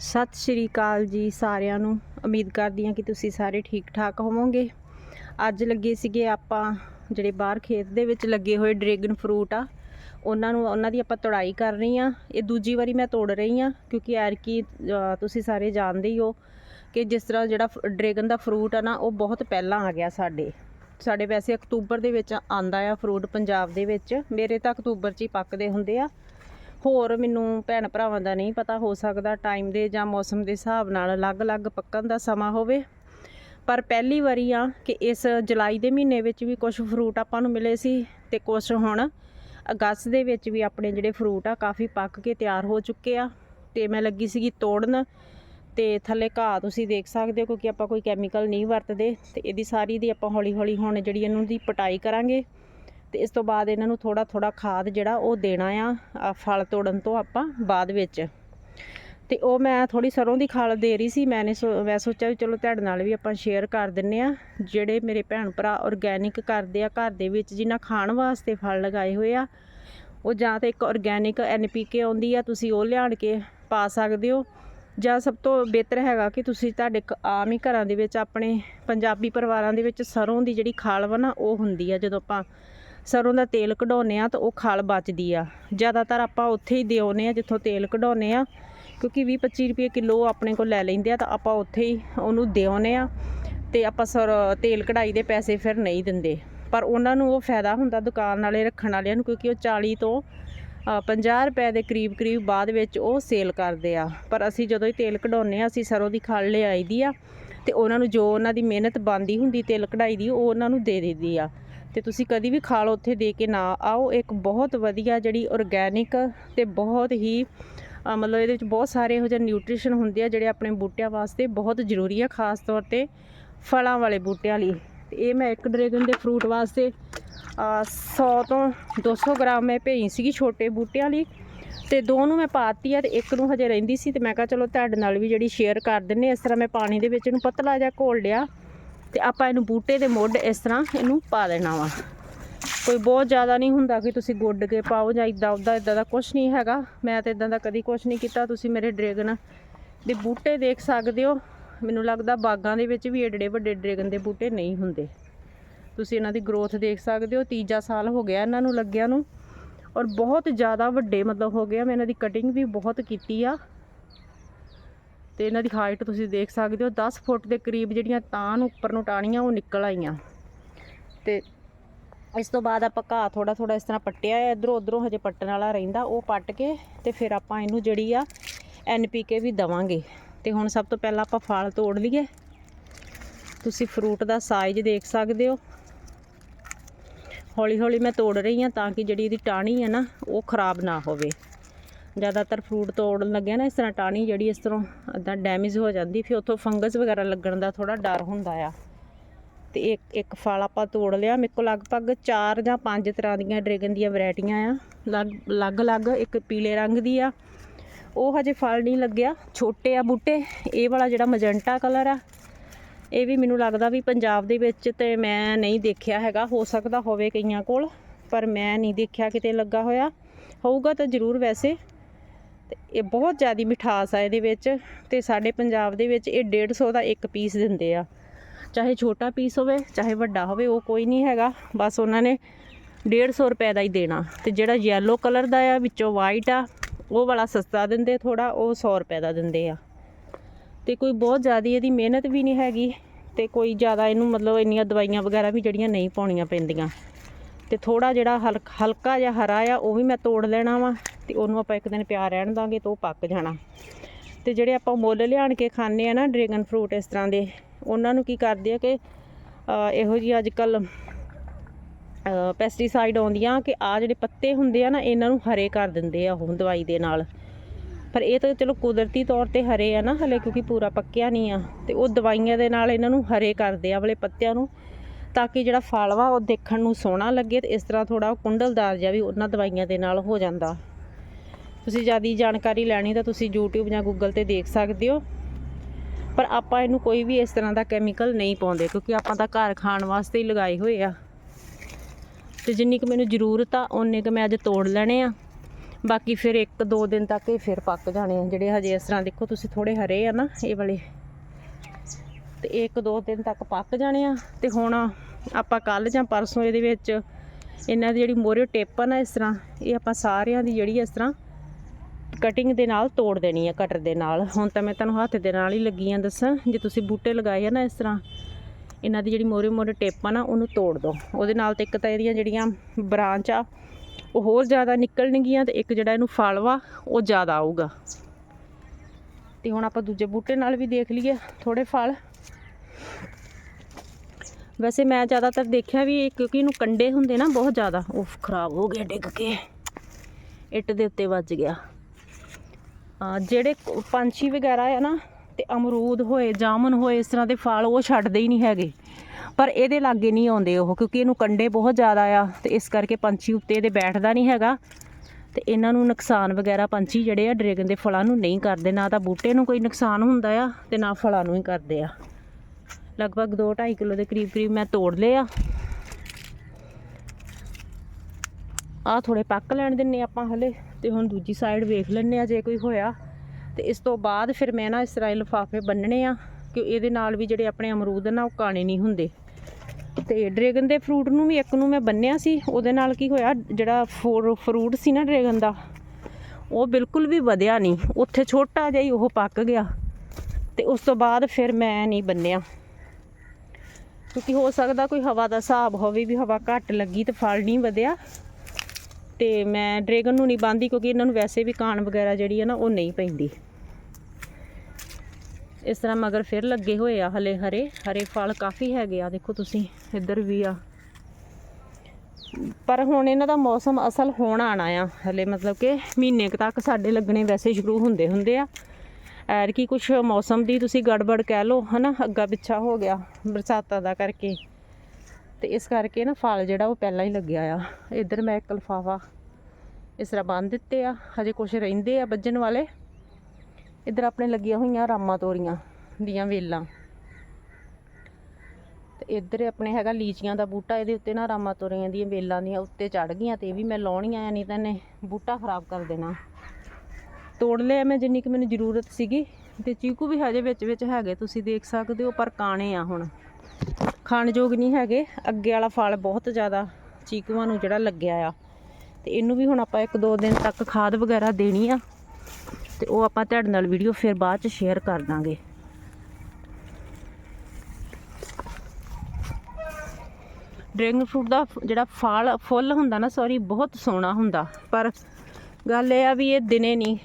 ਸਤਿ ਸ਼੍ਰੀ ਅਕਾਲ ਜੀ ਸਾਰਿਆਂ ਨੂੰ। ਉਮੀਦ ਕਰਦੀ ਹਾਂ ਕਿ ਤੁਸੀਂ ਸਾਰੇ ਠੀਕ ਠਾਕ ਹੋਵੋਗੇ। ਅੱਜ ਲੱਗੇ ਸੀਗੇ ਆਪਾਂ ਜਿਹੜੇ ਬਾਹਰ ਖੇਤ ਦੇ ਵਿੱਚ ਲੱਗੇ ਹੋਏ ਡਰੈਗਨ ਫਰੂਟ ਆ, ਉਹਨਾਂ ਨੂੰ, ਉਹਨਾਂ ਦੀ ਆਪਾਂ ਤੜਾਈ ਕਰ ਰਹੀ ਆ ਇਹ ਦੂਜੀ ਵਾਰੀ ਮੈਂ ਤੋੜ ਰਹੀ ਆ ਕਿਉਂਕਿ ਐਰਕੀ ਤੁਸੀਂ ਸਾਰੇ ਜਾਣਦੇ ਹੀ ਹੋ ਕਿ ਜਿਸ ਤਰ੍ਹਾਂ ਜਿਹੜਾ ਡਰੈਗਨ ਦਾ ਫਰੂਟ ਆ ਨਾ, ਉਹ ਬਹੁਤ ਪਹਿਲਾਂ ਆ ਗਿਆ ਸਾਡੇ। ਸਾਡੇ ਵੈਸੇ ਅਕਤੂਬਰ ਦੇ ਵਿੱਚ ਆਂਦਾ ਆ ਫਰੂਟ ਪੰਜਾਬ ਦੇ ਵਿੱਚ। ਮੇਰੇ ਤਾਂ ਅਕਤੂਬਰ 'ਚ ਹੀ ਪੱਕਦੇ ਹੁੰਦੇ ਆ। ਹੋਰ ਮੈਨੂੰ ਭੈਣ ਭਰਾਵਾਂ ਦਾ ਨਹੀਂ ਪਤਾ, ਹੋ ਸਕਦਾ ਟਾਈਮ ਦੇ ਜਾਂ ਮੌਸਮ ਦੇ ਹਿਸਾਬ ਨਾਲ ਅਲੱਗ-ਅਲੱਗ ਪੱਕਣ ਦਾ ਸਮਾਂ ਹੋਵੇ। ਪਰ ਪਹਿਲੀ ਵਾਰੀ ਆ ਕਿ ਇਸ ਜੁਲਾਈ ਦੇ ਮਹੀਨੇ ਵਿੱਚ ਵੀ ਕੁਝ ਫਰੂਟ ਆਪਾਂ ਨੂੰ ਮਿਲੇ ਸੀ ਤੇ ਕੁਝ ਹੁਣ ਅਗਸਤ ਦੇ ਵਿੱਚ ਵੀ ਆਪਣੇ ਜਿਹੜੇ ਫਰੂਟ ਆ ਕਾਫੀ ਪੱਕ ਕੇ ਤਿਆਰ ਹੋ ਚੁੱਕੇ ਆ। ਤੇ ਮੈਂ ਲੱਗੀ ਸੀਗੀ ਤੋੜਨ ਤੇ ਥੱਲੇ ਘਾਹ ਤੁਸੀਂ ਦੇਖ ਸਕਦੇ ਹੋ ਕਿਉਂਕਿ ਆਪਾਂ ਕੋਈ ਕੈਮੀਕਲ ਨਹੀਂ ਵਰਤਦੇ ਤੇ ਇਹਦੀ ਸਾਰੀ ਦੀ ਆਪਾਂ ਹੌਲੀ-ਹੌਲੀ ਹੁਣ ਜਿਹੜੀ ਇਹਨੂੰ ਦੀ ਪਟਾਈ ਕਰਾਂਗੇ। ਤੇ ਇਸ ਤੋਂ ਬਾਅਦ ਇਹਨਾਂ ਨੂੰ ਥੋੜਾ ਥੋੜਾ ਖਾਦ ਜਿਹੜਾ ਉਹ ਦੇਣਾ ਆ ਫਲ ਤੋੜਨ ਤੋਂ ਆਪਾਂ ਬਾਅਦ ਵਿੱਚ। ਤੇ ਉਹ ਮੈਂ ਥੋੜੀ ਸਰੋਂ ਦੀ ਖਾਲ ਦੇ ਰਹੀ ਸੀ, ਮੈਨੇ ਸੋ- ਮੈਂ ਸੋਚਿਆ ਵੀ ਚਲੋ ਤੁਹਾਡੇ ਨਾਲ ਵੀ ਆਪਾਂ ਸ਼ੇਅਰ ਕਰ ਦਿੰਨੇ ਆ। ਜਿਹੜੇ ਮੇਰੇ ਭੈਣ ਭਰਾ ਆਰਗੈਨਿਕ ਕਰਦੇ ਆ ਘਰ ਦੇ ਵਿੱਚ, ਜਿਨ੍ਹਾਂ ਖਾਣ ਵਾਸਤੇ ਫਲ ਲਗਾਏ ਹੋਏ ਆ, ਉਹ ਜਾਂ ਤਾਂ ਇੱਕ ਆਰਗੈਨਿਕ ਐਨਪੀਕੇ ਆਉਂਦੀ ਆ, ਤੁਸੀਂ ਉਹ ਲਿਆਣ ਕੇ ਪਾ ਸਕਦੇ ਹੋ। ਜਾਂ ਸਭ ਤੋਂ ਬਿਹਤਰ ਹੈਗਾ ਕਿ ਤੁਸੀਂ ਤੁਹਾਡੇ ਕ- ਆਮ ਹੀ ਘਰਾਂ ਦੇ ਵਿੱਚ ਆਪਣੇ ਪੰਜਾਬੀ ਪਰਿਵਾਰਾਂ ਦੇ ਵਿੱਚ ਸਰੋਂ ਦੀ ਜਿਹੜੀ ਖਾਲ ਵਾ ਨਾ, ਉਹ ਹੁੰਦੀ ਆ, ਜਦੋਂ ਆਪਾਂ ਸਰੋਂ ਦਾ ਤੇਲ ਕਢਾਉਨੇ ਆ ਤਾਂ ਉਹ ਖਾਲ ਬਚਦੀ ਆ। ਜ਼ਿਆਦਾਤਰ ਆਪਾਂ ਉੱਥੇ ਹੀ ਦਿਉਨੇ ਆ ਜਿੱਥੋਂ ਤੇਲ ਕਢਾਉਨੇ ਆ ਕਿਉਂਕਿ 20 25 ਰੁਪਏ ਕਿਲੋ ਆਪਣੇ ਕੋਲ ਲੈ ਲੈਂਦੇ ਆ ਤਾਂ ਆਪਾਂ ਉੱਥੇ ਹੀ ਉਹਨੂੰ ਦਿਉਨੇ ਆ ਤੇ ਆਪਾਂ ਸਰ ਤੇਲ ਕਢਾਈ ਦੇ ਪੈਸੇ ਫਿਰ ਨਹੀਂ ਦਿੰਦੇ। ਪਰ ਉਹਨਾਂ ਨੂੰ ਉਹ ਫਾਇਦਾ ਹੁੰਦਾ ਦੁਕਾਨ ਵਾਲੇ ਰੱਖਣ ਵਾਲਿਆਂ ਨੂੰ ਕਿਉਂਕਿ ਉਹ 40 ਤੋਂ ਅ, 50 ਰੁਪਏ ਦੇ ਕਰੀਬ ਕਰੀਬ ਬਾਅਦ ਵਿੱਚ ਉਹ ਸੇਲ ਕਰਦੇ ਆ। ਪਰ ਅਸੀਂ ਜਦੋਂ ਹੀ ਤੇਲ ਕਢਾਉਨੇ ਆ ਅਸੀਂ ਸਰੋਂ ਦੀ ਖਲ ਲਿਆਈ ਦੀ ਆ ਤੇ ਉਹਨਾਂ ਨੂੰ ਜੋ ਉਹਨਾਂ ਦੀ ਮਿਹਨਤ ਬੰਦੀ ਹੁੰਦੀ ਤੇਲ ਕਢਾਈ ਦੀ ਉਹ ਉਹਨਾਂ ਨੂੰ ਦੇ ਦਿੰਦੀ ਆ। ਤੇ ਤੁਸੀਂ ਕਦੀ ਵੀ ਖਾਲ ਉੱਥੇ ਦੇ ਕੇ ਨਾ ਆਓ। ਇੱਕ ਬਹੁਤ ਵਧੀਆ ਜਿਹੜੀ ਆਰਗੈਨਿਕ ਤੇ ਬਹੁਤ ਹੀ ਮਤਲਬ ਇਹਦੇ ਵਿੱਚ ਬਹੁਤ ਸਾਰੇ ਇਹੋ ਜਿਹੇ ਨਿਊਟ੍ਰੀਸ਼ਨ ਹੁੰਦੇ ਆ ਜਿਹੜੇ ਆਪਣੇ ਬੂਟਿਆਂ ਵਾਸਤੇ ਬਹੁਤ ਜ਼ਰੂਰੀ ਆ ਖਾਸ ਤੌਰ ਤੇ ਫਲਾਂ ਵਾਲੇ ਬੂਟਿਆਂ ਲਈ। ਤੇ ਇਹ ਮੈਂ ਇੱਕ ਡਰੇਗਨ ਦੇ ਫਰੂਟ ਵਾਸਤੇ ਅ, 100 ਤੋਂ 200 ਗ੍ਰਾਮ ਮੈਂ ਭੇਜੀ ਸੀਗੀ ਛੋਟੇ ਬੂਟਿਆਂ ਲਈ। ਤੇ ਦੋ ਨੂੰ ਮੈਂ ਪਾਤੀ ਆ ਤੇ ਇੱਕ ਨੂੰ ਹਜੇ ਰਹਿੰਦੀ ਸੀ ਤੇ ਮੈਂ ਕਿਹਾ ਚਲੋ ਤੁਹਾਡੇ ਨਾਲ ਵੀ ਜਿਹੜੀ ਸ਼ੇਅਰ ਕਰ ਦਿੰਨੇ ਇਸ ਤਰ੍ਹਾਂ ਮੈਂ ਪਾਣੀ ਦੇ ਵਿੱਚ ਇਹਨੂੰ ਪਤਲਾ ਜਿਹਾ ਘੋਲ ਲਿਆ। ਤੇ ਆਪਾਂ ਇਹਨੂੰ ਬੂਟੇ ਦੇ ਮੁੱਢ ਇਸ ਤਰ੍ਹਾਂ ਇਹਨੂੰ ਪਾ ਦੇਣਾ ਵਾ। ਕੋਈ ਬਹੁਤ ਜ਼ਿਆਦਾ ਨਹੀਂ ਹੁੰਦਾ ਕਿ ਤੁਸੀਂ ਗੁੱਡ ਕੇ ਪਾਓ ਜਾਂ ਇਦਾਂ ਉਦਾਂ ਇਦਾਂ ਦਾ ਕੁਝ ਨਹੀਂ ਹੈਗਾ। ਮੈਂ ਤਾਂ ਇਦਾਂ ਦਾ ਕਦੀ ਕੁਝ ਨਹੀਂ ਕੀਤਾ। ਤੁਸੀਂ ਮੇਰੇ ਡਰੈਗਨ ਦੇ ਬੂਟੇ ਦੇਖ ਸਕਦੇ ਹੋ। ਮੈਨੂੰ ਲੱਗਦਾ ਬਾਗਾਂ ਦੇ ਵਿੱਚ ਵੀ ਏਡੇ ਵੱਡੇ ਡਰੈਗਨ ਦੇ ਬੂਟੇ ਨਹੀਂ ਹੁੰਦੇ। ਤੁਸੀਂ ਇਹਨਾਂ ਦੀ ਗਰੋਥ ਦੇਖ ਸਕਦੇ ਹੋ। ਤੀਜਾ ਸਾਲ ਹੋ ਗਿਆ ਇਹਨਾਂ ਨੂੰ ਲੱਗਿਆ ਨੂੰ। ਔਰ ਬਹੁਤ ਜ਼ਿਆਦਾ ਵੱਡੇ ਮਤਲਬ ਹੋ ਗਿਆ ਮੈਂ ਇਹਨਾਂ ਦੀ ਕਟਿੰਗ ਵੀ ਬਹੁਤ ਕੀਤੀ ਆ। ਤੇ ਇਹਨਾਂ ਦੀ ਹਾਈਟ ਤੁਸੀਂ ਦੇਖ ਸਕਦੇ ਹੋ 10 ਫੁੱਟ ਦੇ ਕਰੀਬ ਜਿਹੜੀਆਂ ਤਾਂ ਨੂੰ ਉੱਪਰ ਨੂੰ ਟਾਣੀਆਂ ਉਹ ਨਿਕਲ ਆਈਆਂ। ਤੇ ਇਸ ਤੋਂ ਬਾਅਦ ਆਪਾਂ ਘਾਹ ਥੋੜਾ ਥੋੜਾ ਇਸ ਤਰ੍ਹਾਂ ਪੱਟਿਆ ਹੈ ਇਧਰੋਂ ਉਧਰੋਂ ਹਜੇ ਪੱਟਣ ਵਾਲਾ ਰਹਿੰਦਾ, ਉਹ ਪੱਟ ਕੇ ਤੇ ਫਿਰ ਆਪਾਂ ਇਹਨੂੰ ਜਿਹੜੀ ਆ ਐਨਪੀਕੇ ਵੀ ਦਵਾਂਗੇ। ਤੇ ਹੁਣ ਸਭ ਤੋਂ ਪਹਿਲਾਂ ਆਪਾਂ ਫਲ ਤੋੜ ਲਈਏ। ਤੁਸੀਂ ਫਰੂਟ ਦਾ ਸਾਈਜ਼ ਦੇਖ ਸਕਦੇ ਹੋ। ਹੌਲੀ ਹੌਲੀ ਮੈਂ ਤੋੜ ਰਹੀ ਹਾਂ ਤਾਂ ਕਿ ਜਿਹੜੀ ਇਹਦੀ ਟਾਹਣੀ ਹੈ ਨਾ, ਉਹ ਖਰਾਬ ਨਾ ਹੋਵੇ। ਜ਼ਿਆਦਾਤਰ ਫਰੂਟ ਤੋੜਨ ਲੱਗਿਆ ਨਾ, ਇਸ ਤਰ੍ਹਾਂ ਟਾਹਣੀ ਜਿਹੜੀ ਇਸ ਤਰ੍ਹਾਂ ਇਦਾਂ ਡੈਮੇਜ ਹੋ ਜਾਂਦੀ, ਫਿਰ ਉੱਥੋਂ ਫੰਗਸ ਵਗੈਰਾ ਲੱਗਣ ਦਾ ਥੋੜਾ ਡਰ ਹੁੰਦਾ ਆ। ਤੇ ਇੱਕ ਇੱਕ ਫਲ ਆਪਾਂ ਤੋੜ ਲਿਆ, ਮੇਰੇ ਕੋਲ ਲਗਭਗ 4 ਜਾਂ 5 ਤਰ੍ਹਾਂ ਦੀਆਂ ਡਰੈਗਨ ਦੀਆਂ ਵੈਰਾਈਟੀਆਂ ਆ। ਲੱਗ- ਅਲੱਗ-ਅਲੱਗ ਇੱਕ ਪੀਲੇ ਰੰਗ ਦੀ ਆ। ਉਹ ਹਜੇ ਫਲ ਨਹੀਂ ਲੱਗਿਆ, ਛੋਟੇ ਆ ਬੂਟੇ, ਇਹ ਵਾਲਾ ਜਿਹੜਾ ਮਜੰਟਾ ਕਲਰ ਆ। ਇਹ ਵੀ ਮੈਨੂੰ ਲੱਗਦਾ ਵੀ ਪੰਜਾਬ ਦੇ ਵਿੱਚ ਤੇ ਮੈਂ ਨਹੀਂ ਦੇਖਿਆ ਹੈਗਾ, ਹੋ ਸਕਦਾ ਹੋਵੇ ਕਈਆਂ ਕੋਲ, ਪਰ ਮੈਂ ਨਹੀਂ ਦੇਖਿਆ ਕਿਤੇ ਲੱਗਾ ਹੋਇਆ। ਹੋਊਗਾ ਤਾਂ ਜ਼ਰੂਰ ਵੈਸੇ। ਤੇ ਇਹ ਬਹੁਤ ਜ਼ਿਆਦੀ ਮਿਠਾਸ ਆ ਇਹਦੇ ਵਿੱਚ ਤੇ ਸਾਡੇ ਪੰਜਾਬ ਦੇ ਵਿੱਚ ਇਹ 150 ਦਾ ਇੱਕ ਪੀਸ ਦਿੰਦੇ ਆ। ਚਾਹੇ ਛੋਟਾ ਪੀਸ ਹੋਵੇ, ਚਾਹੇ ਵੱਡਾ ਹੋਵੇ, ਉਹ ਕੋਈ ਨਹੀਂ ਹੈਗਾ। ਬਸ ਉਹਨਾਂ ਨੇ 150 ਰੁਪਏ ਦਾ ਹੀ ਦੇਣਾ। ਤੇ ਜਿਹੜਾ ਯੈਲੋ ਕਲਰ ਦਾ ਆ, ਵਿੱਚੋਂ ਵਾਈਟ ਆ, ਉਹ ਵਾਲਾ ਸਸਤਾ ਦਿੰਦੇ ਥੋੜਾ ਉਹ 100 ਰੁਪਏ ਦਾ ਦਿੰਦੇ ਆ। ਤੇ ਕੋਈ ਬਹੁਤ ਜ਼ਿਆਦੀ ਇਹਦੀ ਮਿਹਨਤ ਵੀ ਨਹੀਂ ਹੈਗੀ ਤੇ ਕੋਈ ਜ਼ਿਆਦਾ ਇਹਨੂੰ ਮਤਲਬ ਇੰਨੀਆਂ ਦਵਾਈਆਂ ਵਗੈਰਾ ਵੀ ਜਿਹੜੀਆਂ ਨਹੀਂ ਪਾਉਣੀਆਂ ਪੈਂਦੀਆਂ। ਤੇ ਥੋੜਾ ਜਿਹੜਾ ਹਲਕ- ਹਲਕਾ ਜਿਹਾ ਹਰਾ ਆ, ਉਹ ਵੀ ਮੈਂ ਤੋੜ ਲੈਣਾ ਵਾ। ਤੇ ਉਹਨੂੰ ਆਪਾਂ ਇੱਕ ਦਿਨ ਪਿਆ ਰਹਿਣ ਦਾਂਗੇ ਤਾਂ ਉਹ ਪੱਕ ਜਾਣਾ। ਤੇ ਜਿਹੜੇ ਆਪਾਂ ਮੁੱਲ ਲਿਆਣ ਕੇ ਖਾਂਦੇ ਆ ਨਾ ਡਰੈਗਨ ਫਰੂਟ ਇਸ ਤਰ੍ਹਾਂ ਦੇ, ਉਹਨਾਂ ਨੂੰ ਕੀ ਕਰਦੇ ਆ ਕਿ ਇਹੋ ਜੀ ਅੱਜ ਕੱਲ ਪੈਸਟੀਸਾਈਡ ਆਉਂਦੀਆਂ ਕਿ ਆ ਜਿਹੜੇ ਪੱਤੇ ਹੁੰਦੇ ਆ ਨਾ, ਇਹਨਾਂ ਨੂੰ ਹਰੇ ਕਰ ਦਿੰਦੇ ਆ ਉਹ ਦਵਾਈ ਦੇ ਨਾਲ। ਪਰ ਇਹ ਤਾਂ ਚਲੋ ਕੁਦਰਤੀ ਤੌਰ ਤੇ ਹਰੇ ਆ ਨਾ ਹਲੇ ਕਿਉਂਕਿ ਪੂਰਾ ਪੱਕਿਆ ਨਹੀਂ ਆ, ਤੇ ਉਹ ਦਵਾਈਆਂ ਦੇ ਨਾਲ ਇਹਨਾਂ ਨੂੰ ਹਰੇ ਕਰਦੇ ਆ ਵਾਲੇ ਪੱਤਿਆਂ ਨੂੰ, ਤਾਂ ਕਿ ਜਿਹੜਾ ਫਲ ਵਾ ਉਹ ਦੇਖਣ ਨੂੰ ਸੋਹਣਾ ਲੱਗੇ ਤੇ ਇਸ ਤਰ੍ਹਾਂ ਥੋੜਾ ਕੁੰਡਲਦਾਰ ਜਿਹਾ ਵੀ ਉਹਨਾਂ ਦਵਾਈਆਂ ਦੇ ਨਾਲ ਹੋ ਜਾਂਦਾ। ਤੁਸੀਂ ਜ਼ਿਆਦਾ ਜਾਣਕਾਰੀ ਲੈਣੀ ਤਾਂ ਤੁਸੀਂ YouTube ਜਾਂ Google ਤੇ ਦੇਖ ਸਕਦੇ ਹੋ। ਪਰ ਆਪਾਂ ਇਹਨੂੰ ਕੋਈ ਵੀ ਇਸ ਤਰ੍ਹਾਂ ਦਾ ਕੈਮੀਕਲ ਨਹੀਂ ਪਾਉਂਦੇ, ਕਿਉਂਕਿ ਆਪਾਂ ਤਾਂ ਘਰ ਖਾਣ ਵਾਸਤੇ ਹੀ ਲਗਾਏ ਹੋਏ ਆ। ਤੇ ਜਿੰਨੀ ਕੁ ਮੈਨੂੰ ਜ਼ਰੂਰਤ ਆ, ਓਨੇ ਕੁ ਮੈਂ ਅੱਜ ਤੋੜ ਲੈਣੇ ਆ। ਬਾਕੀ ਫਿਰ ਇੱਕ ਦੋ ਦਿਨ ਤੱਕ ਇਹ ਫਿਰ ਪੱਕ ਜਾਣੇ ਆ। ਜਿਹੜੇ ਹਜੇ ਇਸ ਤਰ੍ਹਾਂ ਦੇਖੋ ਤੁਸੀਂ ਥੋੜੇ ਹਰੇ ਆ ਨਾ, ਇਹ ਵਾਲੇ। ਤੇ ਇਹ ਇੱਕ ਦੋ ਦਿਨ ਤੱਕ ਪੱਕ ਜਾਣੇ ਆ। ਤੇ ਹੁਣ ਆਪਾਂ ਕੱਲ ਜਾਂ ਪਰਸੋਂ ਇਹਦੇ ਵਿੱਚ ਇਹਨਾਂ ਦੀ ਜਿਹੜੀ ਮੋਰੇ ਟੇਪ ਆ ਨਾ ਇਸ ਤਰ੍ਹਾਂ, ਇਹ ਆਪਾਂ ਸਾਰਿਆਂ ਦੀ ਜਿਹੜੀ ਇਸ ਤਰ੍ਹਾਂ ਕਟਿੰਗ ਦੇ ਨਾਲ ਤੋੜ ਦੇਣੀ ਆ ਕਟਰ ਦੇ ਨਾਲ। ਹੁਣ ਤਾਂ ਮੈਂ ਤੁਹਾਨੂੰ ਹੱਥ ਦੇ ਨਾਲ ਹੀ ਲੱਗੀ ਆ ਦੱਸਣ ਜੇ ਤੁਸੀਂ ਬੂਟੇ ਲਗਾਏ ਆ ਨਾ ਇਸ ਤਰ੍ਹਾਂ, ਇਹਨਾਂ ਦੀ ਜਿਹੜੀ ਮੋਰੇ ਮੋਰੇ ਟੇਪ ਆ ਨਾ, ਉਹਨੂੰ ਤੋੜ ਦਿਓ ਉਹਦੇ ਨਾਲ ਤੇ ਇੱਕ ਤਾਂ ਇਹਦੀਆਂ ਜਿਹੜੀਆਂ ਬ੍ਰਾਂਚ ਆ, ਉਹ ਹੋਰ ਜ਼ਿਆਦਾ ਨਿਕਲਣਗੀਆਂ ਤੇ ਇੱਕ ਜਿਹੜਾ ਇਹਨੂੰ ਫਲ ਵਾ, ਉਹ ਜ਼ਿਆਦਾ ਆਊਗਾ। ਤੇ ਹੁਣ ਆਪਾਂ ਦੂਜੇ ਬੂਟੇ ਨਾਲ ਵੀ ਦੇਖ ਲਈਏ ਥੋੜੇ ਫਲ। ਵੈਸੇ ਮੈਂ ਜ਼ਿਆਦਾਤਰ ਦੇਖਿਆ ਵੀ ਇਹ ਕਿਉਂਕਿ ਇਹਨੂੰ ਕੰਡੇ ਹੁੰਦੇ ਨਾ ਬਹੁਤ ਜ਼ਿਆਦਾ, ਉਹ ਖਰਾਬ ਹੋ ਗਏ, ਡਿੱਗ ਕੇ। ਇੱਟ ਦੇ ਉੱਤੇ ਵੱਜ ਗਿਆ। ਜਿਹੜੇ ਪੰਛੀ ਵਗੈਰਾ ਆ ਨਾ, ਤੇ ਅਮਰੂਦ ਹੋਏ, ਜਾਮਨ ਹੋਏ, ਇਸ ਤਰ੍ਹਾਂ ਦੇ ਫਲ ਉਹ ਛੱਡਦੇ ਹੀ ਨਹੀਂ ਹੈਗੇ। ਪਰ ਇਹਦੇ ਲਾਗੇ ਨਹੀਂ ਆਉਂਦੇ ਉਹ, ਕਿਉਂਕਿ ਇਹਨੂੰ ਕੰਡੇ ਬਹੁਤ ਜ਼ਿਆਦਾ ਆ, ਤੇ ਇਸ ਕਰਕੇ ਪੰਛੀ ਉੱਤੇ ਇਹਦੇ ਬੈਠਦਾ ਨਹੀਂ ਹੈਗਾ। ਤੇ ਇਹਨਾਂ ਨੂੰ ਨੁਕਸਾਨ ਵਗੈਰਾ ਪੰਛੀ ਜਿਹੜੇ ਆ, ਡਰੈਗਨ ਦੇ ਫਲਾਂ ਨੂੰ ਨਹੀਂ ਕਰਦੇ, ਨਾ ਤਾਂ ਬੂਟੇ ਨੂੰ ਕੋਈ ਨੁਕਸਾਨ ਹੁੰਦਾ ਆ, ਤੇ ਨਾ ਫਲਾਂ ਨੂੰ ਹੀ ਕਰਦੇ ਆ। ਲਗਭਗ 2.5 ਕਿਲੋ ਦੇ ਕਰੀਬ ਕਰੀਬ ਮੈਂ ਤੋੜ ਲਏ ਆ। ਆ ਥੋੜੇ ਪੱਕ ਲੈਣ ਦਿੰਨੇ ਆਪਾਂ ਹਲੇ ਤੇ ਹੁਣ ਦੂਜੀ ਸਾਈਡ ਵੇਖ ਲੈਣੇ ਆ ਜੇ ਕੋਈ ਹੋਇਆ। ਤੇ ਇਸ ਤੋਂ ਬਾਅਦ ਫਿਰ ਮੈਂ ਨਾ ਇਸ ਤਰ੍ਹਾਂ ਲਿਫਾਫੇ ਬੰਨਣੇ ਆ ਕਿ ਇਹਦੇ ਨਾਲ ਵੀ ਜਿਹੜੇ ਆਪਣੇ ਅਮਰੂਦ ਨਾ ਉਹ ਕਾਣੇ ਨਹੀਂ ਹੁੰਦੇ। ਤੇ ਡਰੈਗਨ ਦੇ ਫਰੂਟ ਨੂੰ ਵੀ ਇੱਕ ਨੂੰ ਮੈਂ ਬੰਨਿਆ ਸੀ, ਉਹਦੇ ਨਾਲ ਕੀ ਹੋਇਆ, ਜਿਹੜਾ ਫਰੂਟ ਸੀ ਨਾ ਡਰੈਗਨ ਦਾ, ਉਹ ਬਿਲਕੁਲ ਵੀ ਵਧਿਆ ਨਹੀਂ। ਉੱਥੇ ਛੋਟਾ ਜਿਹਾ ਹੀ ਉਹ ਪੱਕ ਗਿਆ। ਤੇ ਉਸ ਤੋਂ ਬਾਅਦ ਫਿਰ ਮੈਂ ਨਹੀਂ ਬੰਨਿਆ ਕਿਉਂਕਿ ਹੋ ਸਕਦਾ ਕੋਈ ਹਵਾ ਦਾ ਹਿਸਾਬ ਹੋਵੇ ਵੀ ਹਵਾ ਘੱਟ ਲੱਗੀ ਤੇ ਫਲ ਨਹੀਂ ਵਧਿਆ। ਤੇ ਮੈਂ ਡਰੇਗਨ ਨੂੰ ਨਹੀਂ ਬੰਨਦੀ ਕਿਉਂਕਿ ਇਹਨਾਂ ਨੂੰ ਵੈਸੇ ਵੀ ਕਾਣ ਵਗੈਰਾ ਜਿਹੜੀ ਹੈ ਨਾ ਉਹ ਨਹੀਂ ਪੈਂਦੀ। ਇਸ ਤਰ੍ਹਾਂ ਮਗਰ ਫਿਰ ਲੱਗੇ ਹੋਏ ਆ ਹਲੇ ਹਰੇ ਹਰੇ ਫਲ ਕਾਫੀ ਹੈਗੇ ਆ, ਦੇਖੋ ਤੁਸੀਂ, ਇੱਧਰ ਵੀ ਆ। ਪਰ ਹੁਣ ਇਹਨਾਂ ਦਾ ਮੌਸਮ ਅਸਲ ਹੋਣ ਆਣਾ ਆ, ਹਲੇ ਮਤਲਬ ਕਿ ਮਹੀਨੇ ਕੁ ਤੱਕ ਸਾਡੇ ਲੱਗਣੇ ਵੈਸੇ ਸ਼ੁਰੂ ਹੁੰਦੇ ਹੁੰਦੇ ਆ। ਐਰ ਕੀ ਕੁਝ ਮੌਸਮ ਦੀ ਤੁਸੀਂ ਗੜਬੜ ਕਹਿ ਲਓ, ਹਨਾ, ਅੱਗਾ ਪਿੱਛਾ ਹੋ ਗਿਆ ਬਰਸਾਤਾਂ ਦਾ ਕਰਕੇ। ਤੇ ਇਸ ਕਰਕੇ ਨਾ ਫਲ ਜਿਹੜਾ ਉਹ ਪਹਿਲਾਂ ਹੀ ਲੱਗਿਆ ਆ। ਇੱਧਰ ਮੈਂ ਇੱਕ ਲਫਾਫਾ ਇਸ ਤਰ੍ਹਾਂ ਬੰਨ ਦਿੱਤੇ ਆ। ਹਜੇ ਕੁਝ ਰਹਿੰਦੇ ਆ ਵੱਜਣ ਵਾਲੇ। ਇੱਧਰ ਆਪਣੇ ਲੱਗੀਆਂ ਹੋਈਆਂ ਰਾਮਾ ਤੋਰੀਆਂ ਦੀਆਂ ਵੇਲਾਂ। ਤੇ ਇੱਧਰ ਆਪਣੇ ਹੈਗਾ ਲੀਚੀਆਂ ਦਾ ਬੂਟਾ, ਇਹਦੇ ਉੱਤੇ ਨਾ ਰਾਮਾ ਤੋਰੀਆਂ ਦੀਆਂ ਵੇਲਾਂ ਦੀਆਂ ਉੱਤੇ ਚੜ ਗਈਆਂ ਤੇ ਇਹ ਵੀ ਮੈਂ ਲਾਉਣੀਆਂ ਆ, ਨਹੀਂ ਤਾਂ ਇਹਨੇ ਬੂਟਾ ਖਰਾਬ ਕਰ ਦੇਣਾ। ਤੋੜ ਲਿਆ ਮੈਂ ਜਿੰਨੀ ਕਿ ਮੈਨੂੰ ਜ਼ਰੂਰਤ ਸੀਗੀ ਤੇ ਚੀਕੂ ਵੀ ਹਜੇ ਵਿੱਚ ਵਿੱਚ ਹੈਗੇ, ਤੁਸੀਂ ਦੇਖ ਸਕਦੇ ਹੋ ਪਰ ਕਾਣੇ ਆ ਹੁਣ। ਖਾਣਯੋਗ ਨਹੀਂ ਹੈਗੇ। ਅੱਗੇ ਵਾਲਾ ਫਲ ਬਹੁਤ ਜ਼ਿਆਦਾ ਚੀਕੂਆਂ ਨੂੰ ਜਿਹੜਾ ਲੱਗਿਆ ਆ। ਤੇ ਇਹਨੂੰ ਵੀ ਹੁਣ ਆਪਾਂ ਇੱਕ ਦੋ ਦਿਨ ਤੱਕ ਖਾਦ ਵਗੈਰਾ ਦੇਣੀ ਆ। ਤੇ ਉਹ ਆਪਾਂ ਤੁਹਾਡੇ ਨਾਲ ਵੀਡੀਓ ਫਿਰ ਬਾਅਦ ਚ ਸ਼ੇਅਰ ਕਰ ਦਾਂਗੇ। ਡਰੈਗਨ ਫਰੂਟ ਦਾ ਜਿਹੜਾ ਫਲ ਫੁੱਲ ਹੁੰਦਾ ਨਾ ਸੌਰੀ ਬਹੁਤ ਸੋਹਣਾ ਹੁੰਦਾ। ਪਰ ਗੱਲ ਇਹ ਆ ਵੀ ਇਹ ਦਿਨੇ ਨਹੀਂ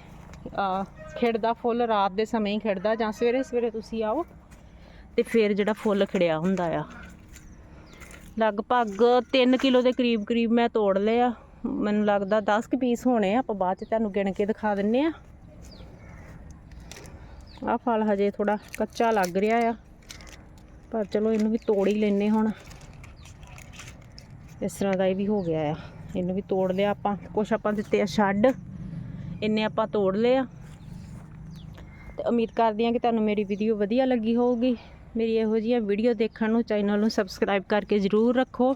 ਆ, ਖਿੜਦਾ ਫੁੱਲ ਰਾਤ ਦੇ ਸਮੇਂ ਹੀ ਖਿੜਦਾ ਜਾਂ ਸਵੇਰੇ ਸਵੇਰੇ ਤੁਸੀਂ ਆਓ। ਤੇ ਫਿਰ ਜਿਹੜਾ ਫੁੱਲ ਖਿੜਿਆ ਹੁੰਦਾ ਆ। ਲਗਭਗ 3 ਕਿਲੋ ਦੇ ਕਰੀਬ ਕਰੀਬ ਮੈਂ ਤੋੜ ਲਿਆ ਮੈਨੂੰ ਲੱਗਦਾ 10 ਕੁ ਪੀਸ ਹੋਣੇ ਆ, ਆਪਾਂ ਬਾਅਦ ਚ ਤੁਹਾਨੂੰ ਗਿਣ ਕੇ ਦਿਖਾ ਦਿੰਨੇ ਆ। ਆਹ ਫਲ ਹਜੇ ਥੋੜਾ ਕੱਚਾ ਲੱਗ ਰਿਹਾ ਆ, ਪਰ ਚਲੋ ਇਹਨੂੰ ਵੀ ਤੋੜ ਹੀ ਲੈਨੇ ਹੁਣ। ਇਸ ਤਰ੍ਹਾਂ ਦਾ ਇਹ ਵੀ ਹੋ ਗਿਆ ਆ। ਇਹਨੂੰ ਵੀ ਤੋੜ ਲਿਆ ਆਪਾਂ, ਕੁਛ ਆਪਾਂ ਦਿੱਤੇ ਆ ਛੱਡ। ਇੰਨੇ ਆਪਾਂ ਤੋੜ ਲਏ ਆ। ਤੇ ਉਮੀਦ ਕਰਦੀ ਹਾਂ ਕਿ ਤੁਹਾਨੂੰ ਮੇਰੀ ਵੀਡੀਓ ਵਧੀਆ ਲੱਗੀ ਹੋਊਗੀ। ਮੇਰੀ ਇਹੋ ਜਿਹੀਆਂ ਵੀਡੀਓ ਦੇਖਣ ਨੂੰ ਚੈਨਲ ਨੂੰ ਸਬਸਕ੍ਰਾਈਬ ਕਰਕੇ ਜ਼ਰੂਰ ਰੱਖੋ।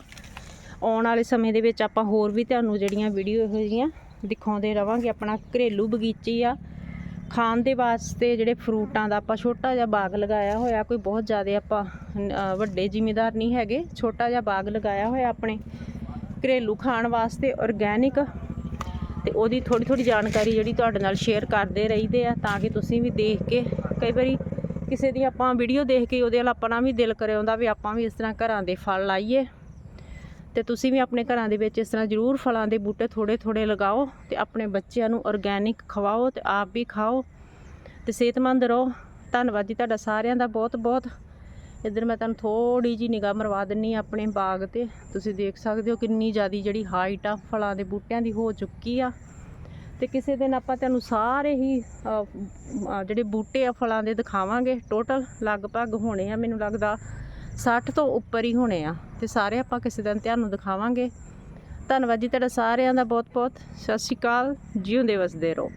ਆਉਣ ਵਾਲੇ ਸਮੇਂ ਦੇ ਵਿੱਚ ਆਪਾਂ ਹੋਰ ਵੀ ਤੁਹਾਨੂੰ ਜਿਹੜੀਆਂ ਵੀਡੀਓ ਇਹੋ ਜਿਹੀਆਂ ਦਿਖਾਉਂਦੇ ਰਵਾਂਗੇ, ਆਪਣਾ ਘਰੇਲੂ ਬਗੀਚੀ ਆ। ਖਾਣ ਦੇ ਵਾਸਤੇ ਜਿਹੜੇ ਫਰੂਟਾਂ ਦਾ ਆਪਾਂ ਛੋਟਾ ਜਿਹਾ ਬਾਗ ਲਗਾਇਆ ਹੋਇਆ, ਕੋਈ ਬਹੁਤ ਜ਼ਿਆਦਾ ਆਪਾਂ ਵੱਡੇ ਜ਼ਿਮੀਦਾਰ ਨਹੀਂ ਹੈਗੇ, ਛੋਟਾ ਜਿਹਾ ਬਾਗ ਲਗਾਇਆ ਹੋਇਆ ਆਪਣੇ ਘਰੇਲੂ ਖਾਣ ਵਾਸਤੇ ਆਰਗੈਨਿਕ ਤੇ ਉਹਦੀ ਥੋੜੀ ਥੋੜੀ ਜਾਣਕਾਰੀ ਜਿਹੜੀ ਤੁਹਾਡੇ ਨਾਲ ਸ਼ੇਅਰ ਕਰਦੇ ਰਹੀਦੇ ਆ, ਤਾਂ ਕਿ ਤੁਸੀਂ ਵੀ ਦੇਖ ਕੇ, ਕਈ ਵਾਰੀ ਕਿਸੇ ਦੀ ਆਪਾਂ ਵੀਡੀਓ ਦੇਖ ਕੇ ਉਹਦੇ ਵੱਲ ਆਪਣਾ ਵੀ ਦਿਲ ਕਰੇ ਆਉਂਦਾ ਵੀ ਆਪਾਂ ਵੀ ਇਸ ਤਰ੍ਹਾਂ ਘਰਾਂ ਦੇ ਫਲ ਲਾਈਏ। ਤੇ ਤੁਸੀਂ ਵੀ ਆਪਣੇ ਘਰਾਂ ਦੇ ਵਿੱਚ ਇਸ ਤਰ੍ਹਾਂ ਜ਼ਰੂਰ ਫਲਾਂ ਦੇ ਬੂਟੇ ਥੋੜੇ ਥੋੜੇ ਲਗਾਓ ਤੇ ਆਪਣੇ ਬੱਚਿਆਂ ਨੂੰ ਆਰਗੈਨਿਕ ਖਵਾਓ ਤੇ ਆਪ ਵੀ ਖਾਓ ਤੇ ਸਿਹਤਮੰਦ ਰਹੋ। ਧੰਨਵਾਦ ਜੀ ਤੁਹਾਡਾ ਸਾਰਿਆਂ ਦਾ ਬਹੁਤ ਬਹੁਤ ਇੱਧਰ ਮੈਂ ਤੁਹਾਨੂੰ ਥੋੜੀ ਜੀ ਨਿਗਾਹ ਮਰਵਾ ਦਿੰਨੀ ਆ ਆਪਣੇ ਬਾਗ ਤੇ। ਤੁਸੀਂ ਦੇਖ ਸਕਦੇ ਹੋ ਕਿੰਨੀ ਜ਼ਿਆਦੀ ਜਿਹੜੀ ਹਾਈਟ ਆ ਫਲਾਂ ਦੇ ਬੂਟਿਆਂ ਦੀ ਹੋ ਚੁੱਕੀ ਆ। ਤੇ ਕਿਸੇ ਦਿਨ ਆਪਾਂ ਤੁਹਾਨੂੰ ਸਾਰੇ ਹੀ ਜਿਹੜੇ ਬੂਟੇ ਆ ਫਲਾਂ ਦੇ ਦਿਖਾਵਾਂਗੇ। ਟੋਟਲ ਲਗਭਗ ਹੋਣੇ ਆ, ਮੈਨੂੰ ਲੱਗਦਾ 60 ਤੋਂ ਉੱਪਰ ਹੀ ਹੋਣੇ ਆ। ਤੇ ਸਾਰੇ ਆਪਾਂ ਕਿਸੇ ਦਿਨ ਤੁਹਾਨੂੰ ਦਿਖਾਵਾਂਗੇ। ਧੰਨਵਾਦ ਜੀ ਤੁਹਾਡਾ ਸਾਰਿਆਂ ਦਾ ਬਹੁਤ ਬਹੁਤ ਸਤਿ ਸ਼੍ਰੀ ਅਕਾਲ। ਜਿਉਂਦੇ ਵਸਦੇ ਰਹੋ।